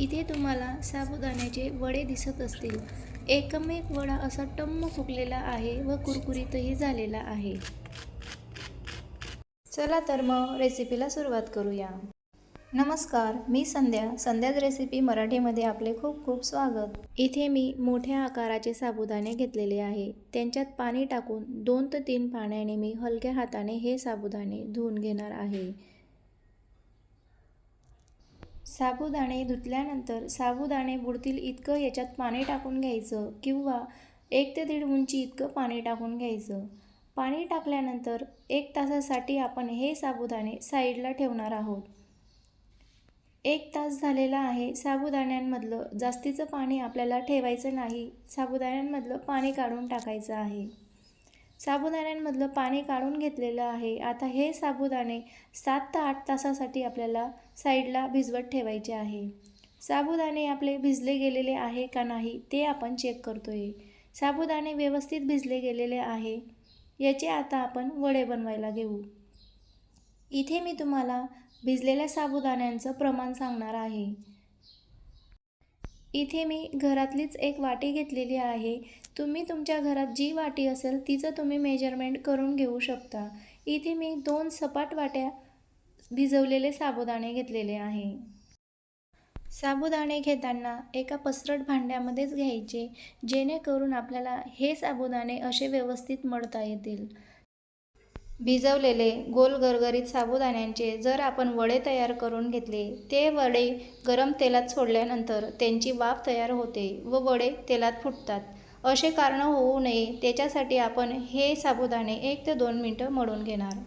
इथे तुम्हाला साबुदाण्याचे वडे दिसत असतील. एकमेक वडा असा टम्म फुगलेला आहे व कुरकुरीतही झालेला आहे. चला तर मग रेसिपीला सुरुवात करूया. नमस्कार मी संध्या. संध्याच रेसिपी मराठीमध्ये आपले खूप खूप स्वागत. इथे मी मोठ्या आकाराचे साबुदाणे घेतलेले आहे. त्यांच्यात पाणी टाकून दोन ते तीन पाण्याने मी हलक्या हाताने हे साबुदाणे धुवून घेणार आहे. साबुदाणे धुतल्यानंतर साबुदाणे बुडतील इतकं याच्यात पाणी टाकून घ्यायचं किंवा एक ते दीड उंची इतकं पाणी टाकून घ्यायचं. पाणी टाकल्यानंतर एक तासासाठी आपण हे साबुदाणे साईडला ठेवणार आहोत. एक तास झालेला आहे साबुदाण्यांमधलं जास्तीचं पाणी आपल्याला ठेवायचं नाही. साबुदाण्यांमधलं पाणी काढून टाकायचं आहे. साबुदाण्यांमधलं पाणी काढून घेतलेलं आहे. आता हे साबुदाणे सात ते आठ तासासाठी आपल्याला साईडला भिजवत ठेवायचे आहे. साबुदाणे आपले भिजले गेलेले आहे का नाही ते आपण चेक करतो आहे साबुदाणे व्यवस्थित भिजले गेलेले आहे. याचे आता आपण वडे बनवायला घेऊ. इथे मी तुम्हाला भिजलेल्या साबुदाण्यांचं प्रमाण सांगणार आहे. इथे मी घरातलीच एक वाटी घेतलेली आहे. तुम्ही तुमच्या घरात जी वाटी असेल तिचं तुम्ही मेजरमेंट करून घेऊ शकता. इथे मी दोन सपाट वाट्या भिजवलेले साबुदाणे घेतलेले आहे. साबुदाणे घेताना एका पसरट भांड्यामध्येच घ्यायचे जेणेकरून आपल्याला हे साबुदाणे असे व्यवस्थित मळता येतील. भिजवलेले गोल गरगरीत साबुदाण्यांचे जर आपण वडे तयार करून घेतले ते वडे गरम तेलात सोडल्यानंतर त्यांची वाफ तयार होते व वडे तेलात फुटतात. असे कारण होऊ नये त्याच्यासाठी आपण हे साबुदाणे एक ते दोन मिनटं मळून घेणार.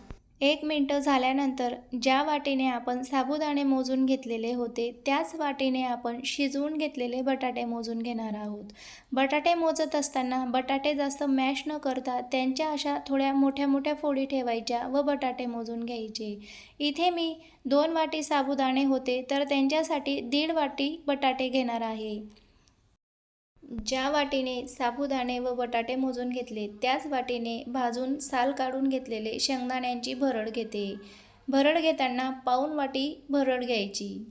एक मिनटं झाल्यानंतर ज्या वाटीने आपण साबुदाणे मोजून घेतलेले होते त्याच वाटीने आपण शिजवून घेतलेले बटाटे मोजून घेणार आहोत. बटाटे मोजत असताना बटाटे जास्त मॅश न करता त्यांच्या अशा थोड्या मोठ्या मोठ्या फोडी ठेवायच्या व बटाटे मोजून घ्यायचे. इथे मी दोन वाटी साबुदाणे होते तर त्यांच्यासाठी दीड वाटी बटाटे घेणार आहे. ज्या वाटीने साबुदाणे व बटाटे मोजून घेतले त्याच वाटीने भाजून साल काढून घेतलेले शेंगदाण्यांची भरड घेते. भरड घेताना पाऊन वाटी भरड घ्यायची.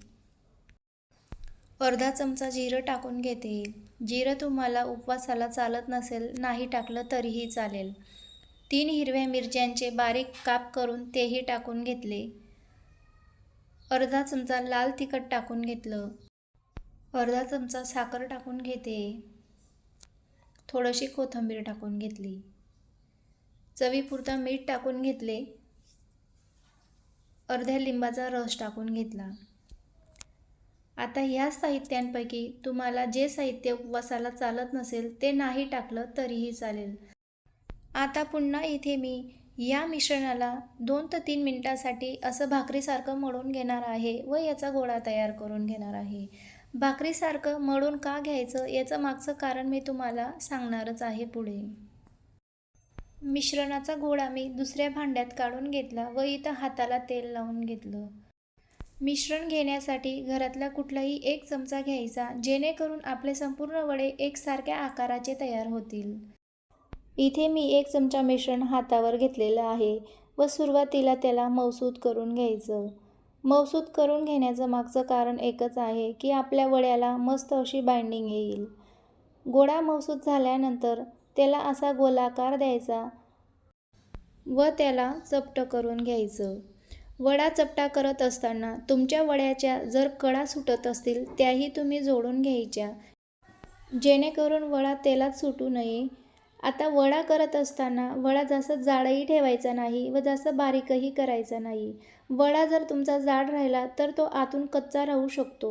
अर्धा चमचा जिरं टाकून घेते. जिरं तुम्हाला उपवासाला चालत नसेल नाही टाकलं तरीही चालेल. तीन हिरव्या मिरच्यांचे बारीक काप करून तेही टाकून घेतले. अर्धा चमचा लाल तिखट टाकून घेतलं. अर्धा चमचा साखर टाकून घेते. थोडीशी कोथिंबीर टाकून घेतली. चवीपुरता मीठ टाकून घेतले. अर्ध्या लिंबाचा रस टाकून घेतला. आता ह्या साहित्यांपैकी तुम्हाला जे साहित्य उपवासाला चालत नसेल ते नाही टाकलं तरीही चालेल. आता पुन्हा इथे मी या मिश्रणाला दोन ते तीन मिनटासाठी असं भाकरीसारखं मळून घेणार आहे व याचा गोळा तयार करून घेणार आहे. भाकरीसारखं मळून का घ्यायचं याचं मागचं कारण मी तुम्हाला सांगणारच आहे पुढे. मिश्रणाचा गोळा मी दुसऱ्या भांड्यात काढून घेतला व इथं हाताला तेल लावून घेतलं. मिश्रण घेण्यासाठी घरातला कुठलाही एक चमचा घ्यायचा जेणेकरून आपले संपूर्ण वडे एकसारख्या आकाराचे तयार होतील. इथे मी एक चमचा मिश्रण हातावर घेतलेलं आहे व सुरुवातीला त्याला मौसूद करून घ्यायचं. मौसूद करून घेण्याचं मागचं कारण एकच आहे की आपल्या वड्याला मस्त अशी बाइंडिंग येईल. गोळा मौसूद झाल्यानंतर त्याला असा गोलाकार द्यायचा व त्याला चपट करून घ्यायचं. वडा चपटा करत असताना तुमच्या वड्याच्या जर कडा सुटत असतील त्याही तुम्ही जोडून घ्यायच्या. जेणेकरून वडा तेलात सुटू नये. आता वडा करत असताना वडा जास्त जाडही ठेवायचा नाही व जास्त बारीकही करायचा नाही. वडा जर तुमचा जाड राहिला तर तो आतून कच्चा राहू शकतो.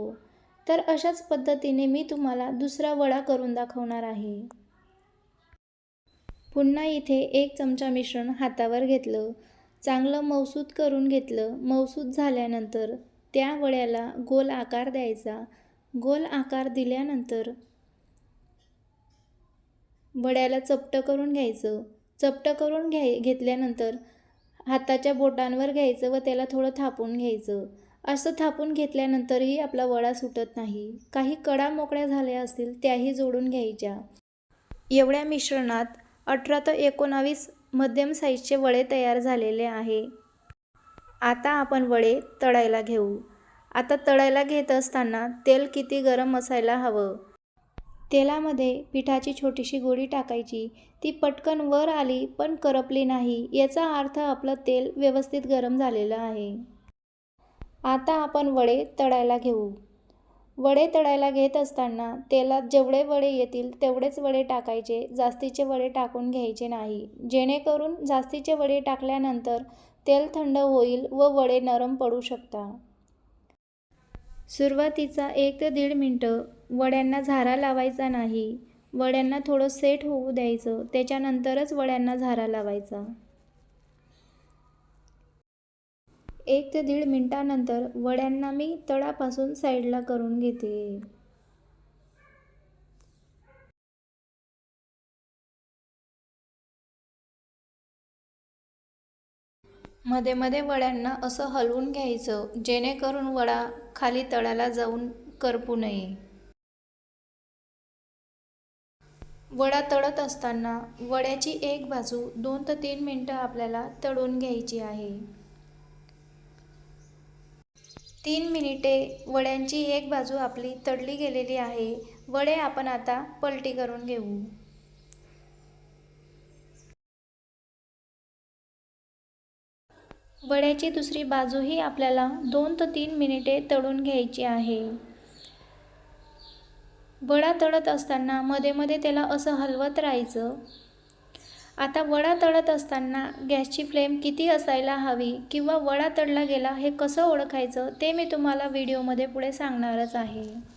तर अशाच पद्धतीने मी तुम्हाला दुसरा वडा करून दाखवणार आहे. पुन्हा इथे एक चमचा मिश्रण हातावर घेतलं. चांगलं मौसूद करून घेतलं. मौसूद झाल्यानंतर त्या वड्याला गोल आकार द्यायचा. गोल आकार दिल्यानंतर वड्याला चपटं करून घ्यायचं. चपटं करून घ्याय घेतल्यानंतर हाताच्या बोटांवर घ्यायचं व त्याला थोडं थापून घ्यायचं. असं थापून घेतल्यानंतरही आपला वडा सुटत नाही. काही कडा मोकळ्या झाल्या असतील त्याही जोडून घ्यायच्या. एवढ्या मिश्रणात अठरा ते एकोणावीस मध्यम साईजचे वडे तयार झालेले आहे. आता आपण वडे तळायला घेऊ. आता तळायला घेत असताना तेल किती गरम असायला हवं? तेलामध्ये पिठाची छोटीशी गोडी टाकायची. ती पटकन वर आली पण करपली नाही. याचा अर्थ आपलं तेल व्यवस्थित गरम झालेलं आहे. आता आपण वडे तळायला घेऊ. वडे तळायला घेत असताना तेलात जेवढे वडे येतील तेवढेच वडे टाकायचे. जास्तीचे वडे टाकून घ्यायचे नाही. जेणेकरून जास्तीचे वडे टाकल्यानंतर तेल थंड होईल व वडे नरम पडू शकता. सुरुवातीचा एक ते दीड मिनटं वड्यांना झारा लावायचा नाही. वड्यांना थोडं सेट होऊ द्यायचं त्याच्यानंतरच वड्यांना झारा लावायचा. एक ते दीड मिनटानंतर वड्यांना मी तळापासून साईडला करून घेते. मध्ये मध्ये वड्यांना असं हलवून घ्यायचं जेणेकरून वडा खाली तळाला जाऊन करपू नये. वडा तळत असताना वड्याची एक बाजू दोन ते तीन मिनटं आपल्याला तळून घ्यायची आहे. तीन मिनिटे वड्यांची एक बाजू आपली तळली गेलेली आहे. वडे आपण आता पलटी करून घेऊ. वड्याची दुसरी बाजूही आपल्याला दोन ते तीन मिनिटे तळून घ्यायची आहे. वडा तळत असताना मध्ये मध्ये त्याला असं हलवत राहायचं. आता वडा तळत असताना गॅसची फ्लेम किती असायला हवी किंवा वडा तळला गेला हे कसं ओळखायचं ते मी तुम्हाला व्हिडिओमध्ये पुढे सांगणारच आहे.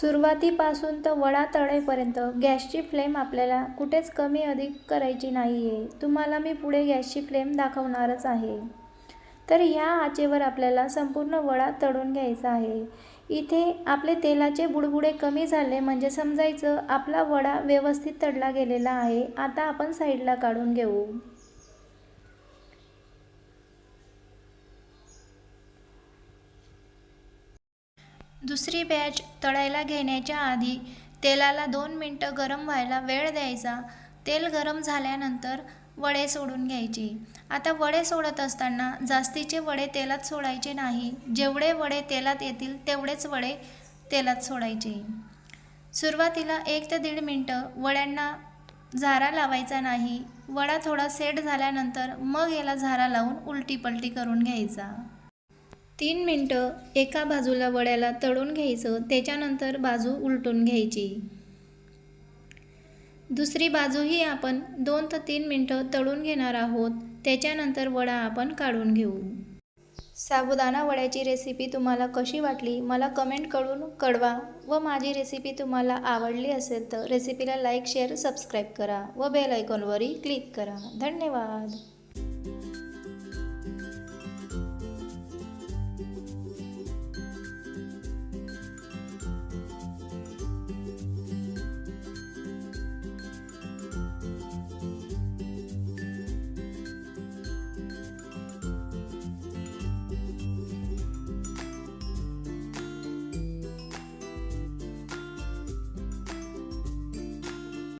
सुरुवातीपासून तर वडा तळेपर्यंत. गॅसची फ्लेम आपल्याला कुठेच कमी अधिक करायची नाही आहे तुम्हाला मी पुढे गॅसची फ्लेम दाखवणारच आहे. तर ह्या आचेवर आपल्याला संपूर्ण वडा तळून घ्यायचा आहे. इथे आपले तेलाचे बुडबुडे कमी झाले म्हणजे समजायचं आपला वडा व्यवस्थित तळला गेलेला आहे. आता आपण साईडला काढून घेऊ. दुसरी बॅच तळायला घेण्याच्या आधी तेलाला दोन मिनटं गरम व्हायला वेळ द्यायचा. तेल गरम झाल्यानंतर वडे सोडून घ्यायचे. आता वडे सोडत असताना जास्तीचे वडे तेलात सोडायचे नाही. जेवढे वडे तेलात येतील तेवढेच वडे तेलात सोडायचे. सुरुवातीला एक ते दीड मिनटं वड्यांना झारा लावायचा नाही. वडा थोडा सेट झाल्यानंतर मग याला झारा लावून उलटी पलटी करून घ्यायचा. तीन मिनटं एका बाजूला वड्याला तळून घ्यायचं त्याच्यानंतर बाजू उलटून घ्यायची. दुसरी बाजूही आपण दोन ते तीन मिनटं तळून घेणार आहोत त्याच्यानंतर वडा आपण काढून घेऊ. साबुदाणा वड्याची रेसिपी तुम्हाला कशी वाटली मला कमेंट करून कळवा व माझी रेसिपी तुम्हाला आवडली असेल तर रेसिपीला लाईक शेअर सबस्क्राईब करा व बेल आयकॉनवरही क्लिक करा. धन्यवाद.